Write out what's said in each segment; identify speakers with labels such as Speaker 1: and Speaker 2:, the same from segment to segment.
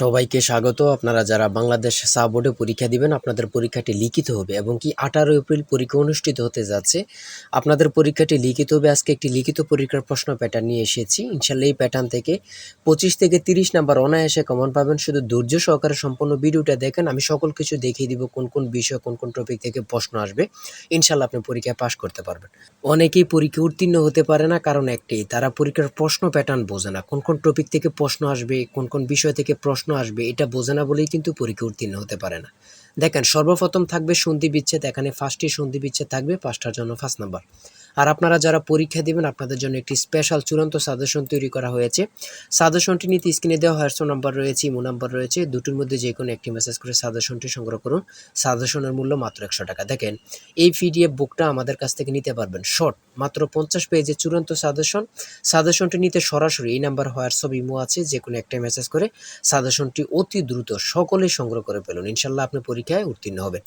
Speaker 1: সবাইকে স্বাগত। আপনারা যারা বাংলাদেশ সা বোর্ডে পরীক্ষা দিবেন, আপনাদের পরীক্ষাটি লিখিত হবে এবং কি আঠারো এপ্রিল পরীক্ষা অনুষ্ঠিত হতে যাচ্ছে, আপনাদের পরীক্ষাটি লিখিত হবে। আজকে একটি লিখিত পরীক্ষার প্রশ্ন প্যাটার্ন নিয়ে এসেছি। ইনশাল্লাহ এই প্যাটার্ন থেকে পঁচিশ থেকে তিরিশ নাম্বার অনায়াসে কমন পাবেন। শুধু ধৈর্য সহকারে সম্পূর্ণ ভিডিওটা দেখেন, আমি সকল কিছু দেখিয়ে দিব কোন কোন বিষয়, কোন কোন টপিক থেকে প্রশ্ন আসবে। ইনশাল্লাহ আপনি পরীক্ষায় পাশ করতে পারবেন। অনেকেই পরীক্ষা উত্তীর্ণ হতে পারে না, কারণ একটাই তারা পরীক্ষার প্রশ্ন প্যাটার্ন বোঝে না। কোন কোন টপিক থেকে প্রশ্ন আসবে, কোন কোন বিষয় থেকে প্রশ্ন আসবে, এটা বোঝে না বলেই কিন্তু পরীক্ষা উত্তীর্ণ হতে পারে না। দেখেন, সর্বপ্রথম থাকবে সন্ধি বিচ্ছেদ, এখানে ফার্স্টটি সন্ধি বিচ্ছেদ থাকবে, পাঁচটার জন্য ফার্স্ট নাম্বার। আর আপনারা যারা পরীক্ষা দিবেন, আপনাদের জন্য একটি স্পেশাল চূড়ান্ত সাজেশন তৈরি করা হয়েছে। সাজেশনটি নিতে স্ক্রিনে দেওয়া হোয়াটসঅ্যাপ নাম্বার রয়েছে ইমো নাম্বার রয়েছে, দুটোর মধ্যে যে কোনো একটি মেসেজ করে সাজেশনটি সংগ্রহ করুন। সাজেশনের মূল্য মাত্র একশো টাকা। দেখেন, এই পিডিএফ বুকটা আমাদের কাছ থেকে নিতে পারবেন। শর্ট মাত্র পঞ্চাশ পেজে চূড়ান্ত সাজেশন সাজেশনটি নিতে সরাসরি এই নাম্বার হোয়াটসঅ্যাপ ইমো আছে যে কোনো একটা মেসেজ করে সাজেশনটি অতি দ্রুত সকলেই সংগ্রহ করে ফেলুন। ইনশাল্লাহ আপনি পরীক্ষায় উত্তীর্ণ হবে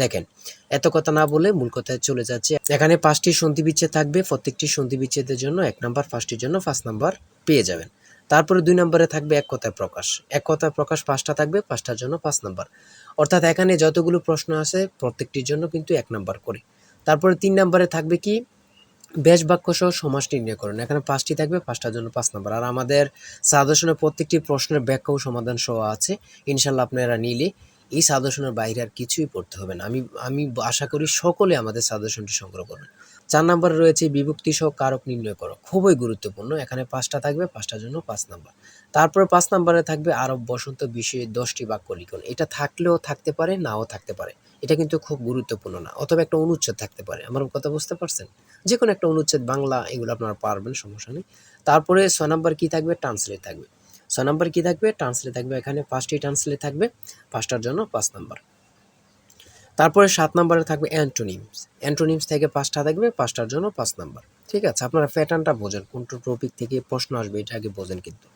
Speaker 1: দেখেন, এত কথা না বলে মূল কথায় চলে যাচ্ছে। এখানে পাঁচটি সন্ধি বিচ্ছেদ থাকবে, প্রত্যেকটি সন্ধি বিচ্ছেদের জন্য এক নাম্বার, ফার্স্টের জন্য ফার্স্ট নাম্বার পেয়ে যাবেন। তারপরে দুই নম্বরে থাকবে এক কথায় প্রকাশ। এক কথায় প্রকাশ পাঁচটা থাকবে, পাঁচটার জন্য পাঁচ নাম্বার। অর্থাৎ এখানে যতগুলো প্রশ্ন আছে, প্রত্যেকটির জন্য কিন্তু এক নাম্বার করে। তারপরে তিন নম্বরে থাকবে কি? বেশ বাক্য সহ সমাস নির্ণয় করুন। এখানে পাঁচটি থাকবে, পাঁচটার জন্য পাঁচ নাম্বার। আর আমাদের সাজেশনের প্রত্যেকটি প্রশ্নের ব্যাখ্যা ও সমাধান সহ আছে। ইনশাল্লাহ আপনারা নিলে এই সাজেশনের বাইরে আর কিছুই পড়তে হবে না। আমি আমি আশা করি সকলে আমাদের সাজেশনটি সংগ্রহ করবেন। চার নম্বরে রয়েছে বিভক্তি সহ কারক নির্ণয় করো। খুবই গুরুত্বপূর্ণ। এখানে পাঁচটা থাকবে, পাঁচটার জন্য পাঁচ নাম্বার। তারপরে পাঁচ নম্বরে থাকবে আরব বসন্ত বিষয়ে দশটি বাক্য লিখুন। এটা থাকলেও থাকতে পারে, নাও থাকতে পারে। এটা কিন্তু খুব গুরুত্বপূর্ণ না। অথবা একটা অনুচ্ছেদ থাকতে পারে। আমার কথা বুঝতে পারছেন? যে কোনো একটা অনুচ্ছেদ, বাংলা, এগুলো আপনারা পারবেন, সমস্যা নেই। তারপরে ছয় নম্বর কী থাকবে? ট্রান্সলেট থাকবে। ছয় নম্বর কী থাকবে? ট্রান্সলেট থাকবে। এখানে পাঁচটি ট্রান্সলেট থাকবে। পাঁচটার জন্য পাঁচ নাম্বার। তারপরে সাত নম্বরে থাকবে অ্যান্টোনিমস অ্যান্টোনিমস থেকে পাঁচটা থাকবে, পাঁচটার জন্য পাঁচ নাম্বার। ঠিক আছে? আপনারা প্যাটার্নটা বোঝেন কোন টপিক থেকে প্রশ্ন আসবে এটা আগে বোঝেন কিন্তু।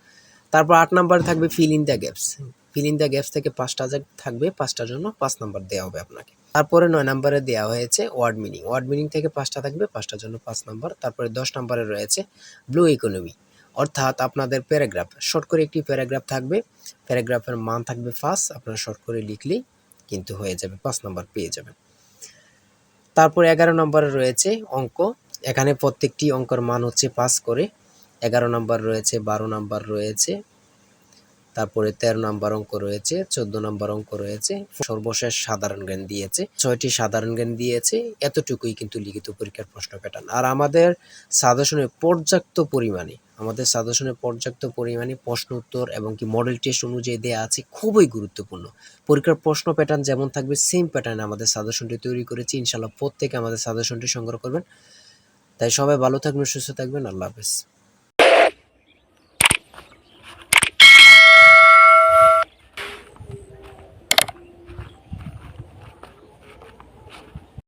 Speaker 1: তারপর আট নম্বরে থাকবে fill in the gaps fill in the gaps থেকে পাঁচটা থাকবে, পাঁচটার জন্য পাঁচ নাম্বার দেওয়া হবে আপনাকে। তারপরে নয় নম্বরে দেওয়া হয়েছে ওয়ার্ড মিনিং ওয়ার্ড মিনিং থেকে পাঁচটা থাকবে, পাঁচটার জন্য পাঁচ নাম্বার। তারপরে দশ নম্বরে রয়েছে ব্লু ইকোনমি অর্থাৎ আপনাদের প্যারাগ্রাফ। শর্ট করে একটি প্যারাগ্রাফ থাকবে। প্যারাগ্রাফের মান থাকবে ফার্স্ট আপনারা শর্ট করে লিখলেই কিন্তু হয়ে যাবে, পাঁচ নম্বর পেয়ে যাবেন। তারপর এগারো নম্বরে রয়েছে অঙ্ক। এখানে প্রত্যেকটি অঙ্কের মান হচ্ছে পাস করে। এগারো নম্বর রয়েছে, বারো নম্বর রয়েছে। তারপরে তেরো নাম্বার অঙ্ক রয়েছে, চোদ্দ নাম্বার অঙ্ক রয়েছে, সর্বশেষ সাধারণ জ্ঞান দিয়েছে, ছয়টি সাধারণ জ্ঞান দিয়েছে, এতটুকুই কিন্তু লিখিত পরীক্ষার প্রশ্ন প্যাটার্ন। আর আমাদের সাজেশনে পর্যাপ্ত পরিমাণে, আমাদের সাজেশনে পর্যাপ্ত পরিমাণে প্রশ্ন উত্তর এবং কি মডেল টেস্ট অনুযায়ী দেওয়া আছে খুবই গুরুত্বপূর্ণ। পরীক্ষার প্রশ্ন প্যাটার্ন যেমন থাকবে সেম প্যাটার্নে আমাদের সাজেশনটি তৈরি করেছি ইনশাল্লাহ প্রত্যেকে আমাদের সাজেশনটি সংগ্রহ করবেন। তাই সবাই ভালো থাকবেন, সুস্থ থাকবেন, আল্লাহ হাফেজ।